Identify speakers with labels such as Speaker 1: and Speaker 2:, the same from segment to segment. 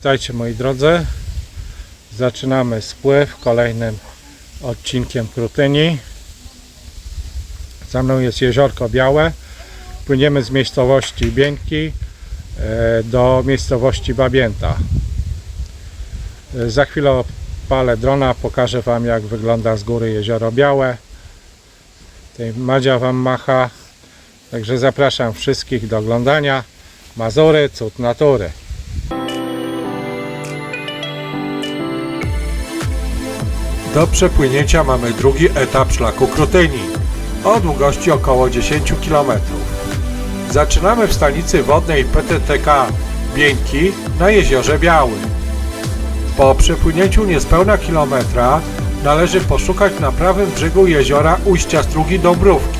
Speaker 1: Witajcie moi drodzy. Zaczynamy spływ kolejnym odcinkiem Krutyni. Za mną jest Jeziorko Białe. Płyniemy z miejscowości Bieńki e, do miejscowości Babięta. E, Za chwilę odpalę drona, pokażę Wam jak wygląda z góry Jezioro Białe. Tutaj Madzia Wam macha. Także zapraszam wszystkich do oglądania. Mazury, cud natury.
Speaker 2: Do przepłynięcia mamy drugi etap szlaku Krutyni o długości około 10 km. Zaczynamy w stanicy wodnej PTTK Bieńki na Jeziorze Białym. Po przepłynięciu niespełna kilometra należy poszukać na prawym brzegu jeziora ujścia strugi Dąbrówki,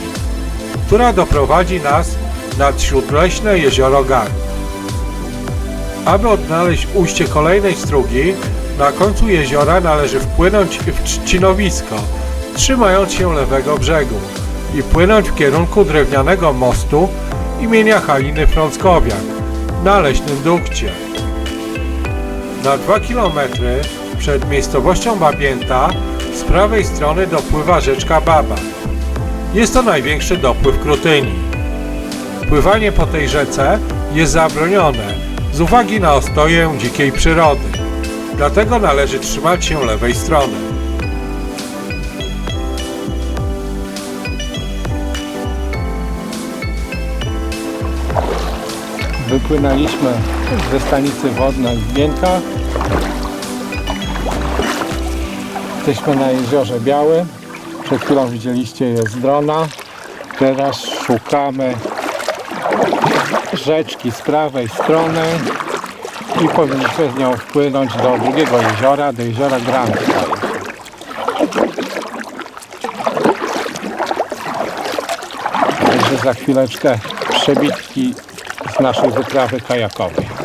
Speaker 2: która doprowadzi nas nad śródleśne jezioro Gar. Aby odnaleźć ujście kolejnej strugi, na końcu jeziora należy wpłynąć w trzcinowisko, trzymając się lewego brzegu i płynąć w kierunku drewnianego mostu imienia Haliny Frąckowiak na Leśnym Dukcie. Na 2 km przed miejscowością Babięta z prawej strony dopływa rzeczka Baba. Jest to największy dopływ Krutyni. Pływanie po tej rzece jest zabronione z uwagi na ostoję dzikiej przyrody. Dlatego należy trzymać się lewej strony.
Speaker 1: Wypłynęliśmy ze stanicy wodnej w Bieńkach. Jesteśmy na jeziorze Białym. Przed chwilą widzieliście je z drona. Teraz szukamy rzeczki z prawej strony i powinniśmy z nią wpłynąć do drugiego jeziora, do jeziora Grantka. Także za chwileczkę przebitki z naszej wyprawy kajakowej.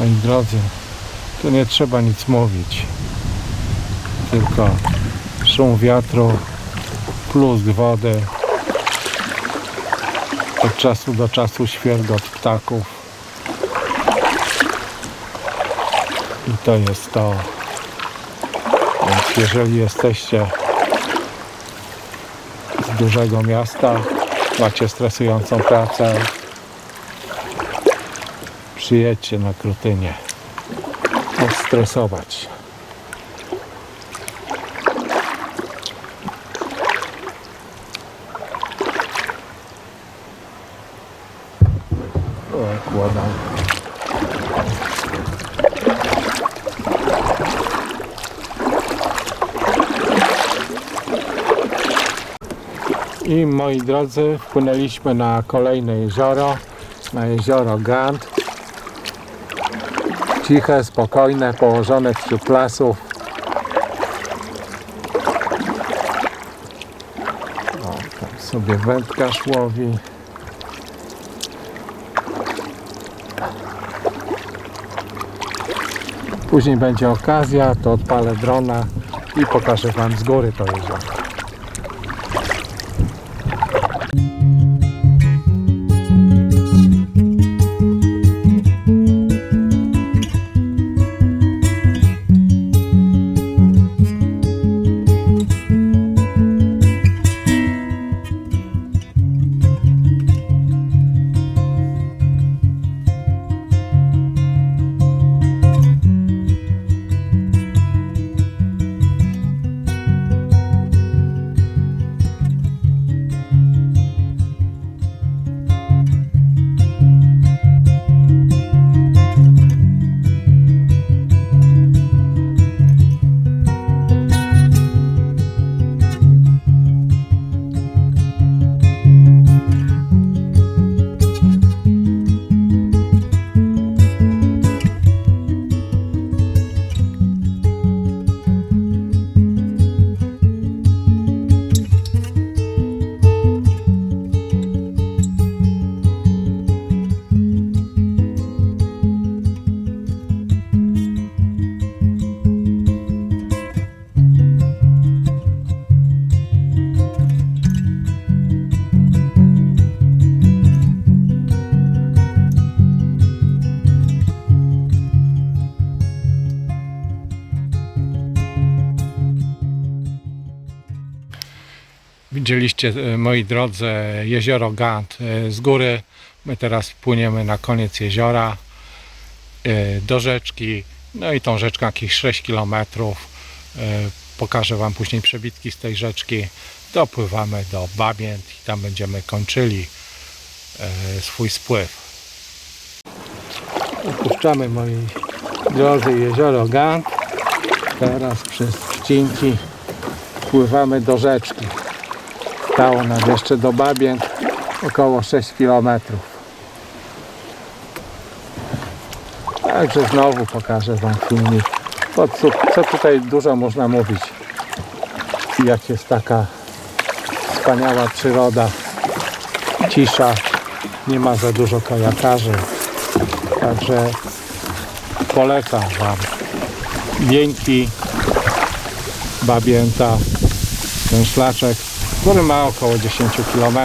Speaker 1: Moi drodzy, tu nie trzeba nic mówić. Tylko szum wiatru, plusk wody. Od czasu do czasu świergot ptaków. I to jest to. Więc jeżeli jesteście z dużego miasta, macie stresującą pracę, przyjedźcie na Krutynię. Odstresować. I moi drodzy, wpłynęliśmy na kolejne jezioro, na jezioro Gant. Ciche, spokojne, położone wśród lasów. O, tam sobie wędkarz łowi. Później będzie okazja, to odpalę drona i pokażę Wam z góry to jezioro. Widzieliście, e, moi drodzy, jezioro Gant e, z góry. My teraz płyniemy na koniec jeziora e, do rzeczki. No i tą rzeczką jakieś 6 km. Pokażę Wam później przebitki z tej rzeczki. Dopływamy do Babięt i tam będziemy kończyli swój spływ. Opuszczamy, moi drodzy, jezioro Gant. Teraz przez wcinki pływamy do rzeczki. Stało nam jeszcze do Babięt około 6 km. Także znowu pokażę Wam filmik. Co, co tutaj dużo można mówić? Jak jest taka wspaniała przyroda, cisza, nie ma za dużo kajakarzy. Także polecam Wam. Wieńki, Babięta, ten szlaczek, który ma około 10 km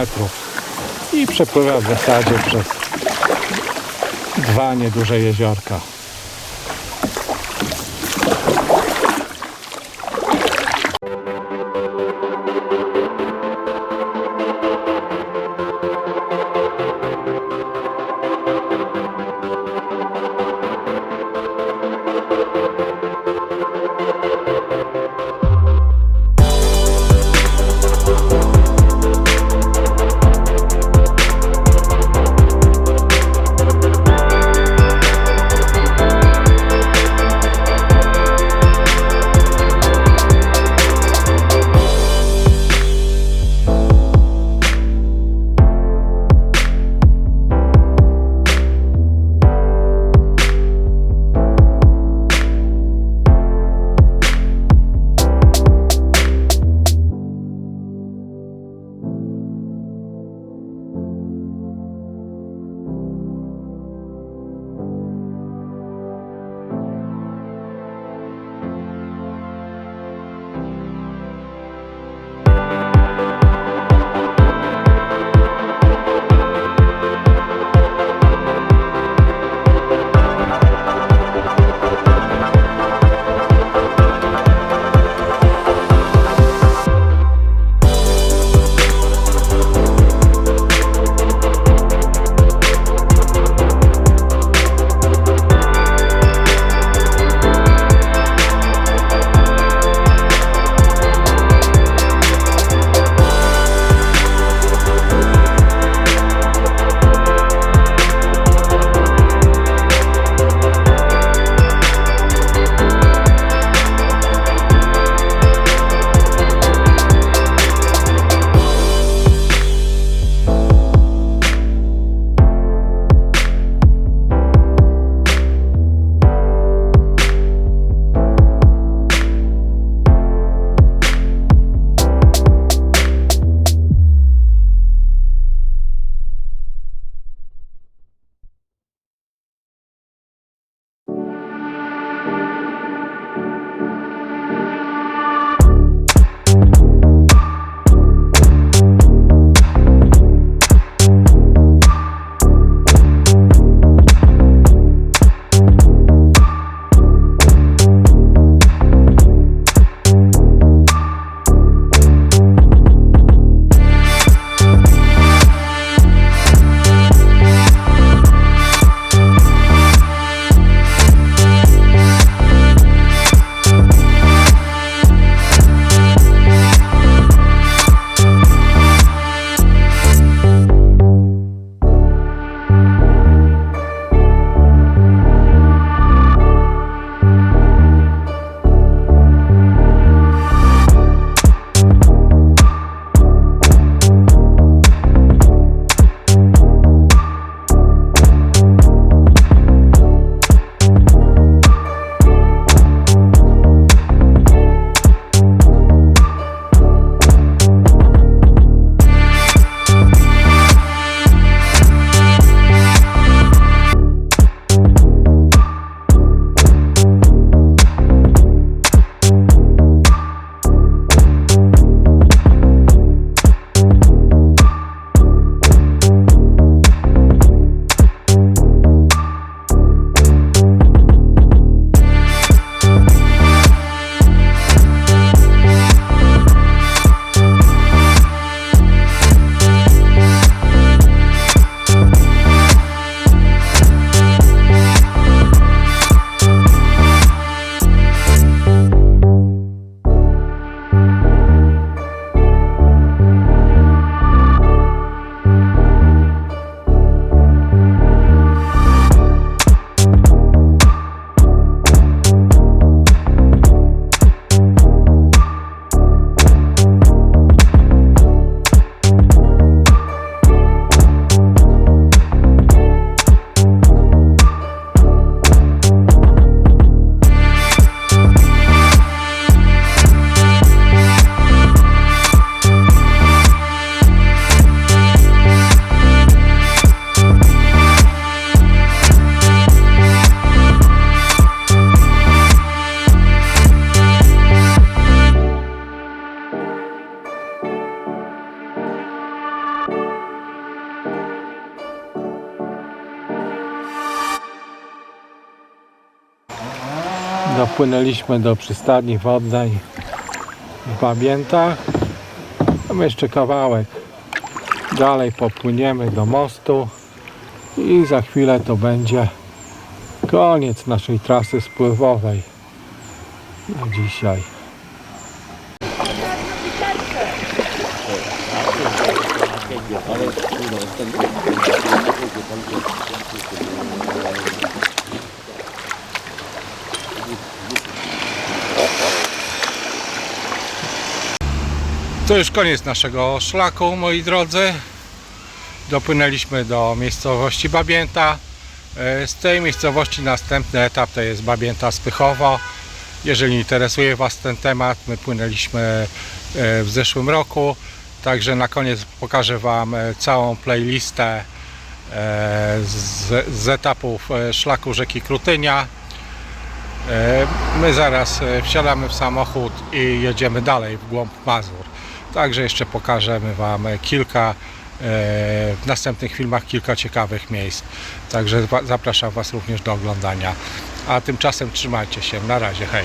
Speaker 1: i przepływa w zasadzie przez dwa nieduże jeziorka. Dopłynęliśmy do przystani wodnej w Babiętach. Tam jeszcze kawałek. Dalej popłyniemy do mostu i za chwilę to będzie koniec naszej trasy spływowej na dzisiaj. To już koniec naszego szlaku, moi drodzy. Dopłynęliśmy do miejscowości Babięta. E, Z tej miejscowości następny etap to jest Babięta Spychowo. Jeżeli interesuje Was ten temat, my płynęliśmy e, w zeszłym roku. Także na koniec pokażę Wam e, całą playlistę z, z etapów szlaku rzeki Krutynia. My zaraz wsiadamy w samochód i jedziemy dalej w głąb Mazur. Także jeszcze pokażemy Wam e, kilka e, w następnych filmach kilka ciekawych miejsc. Także zapraszam Was również do oglądania. A tymczasem trzymajcie się. Na razie, hej.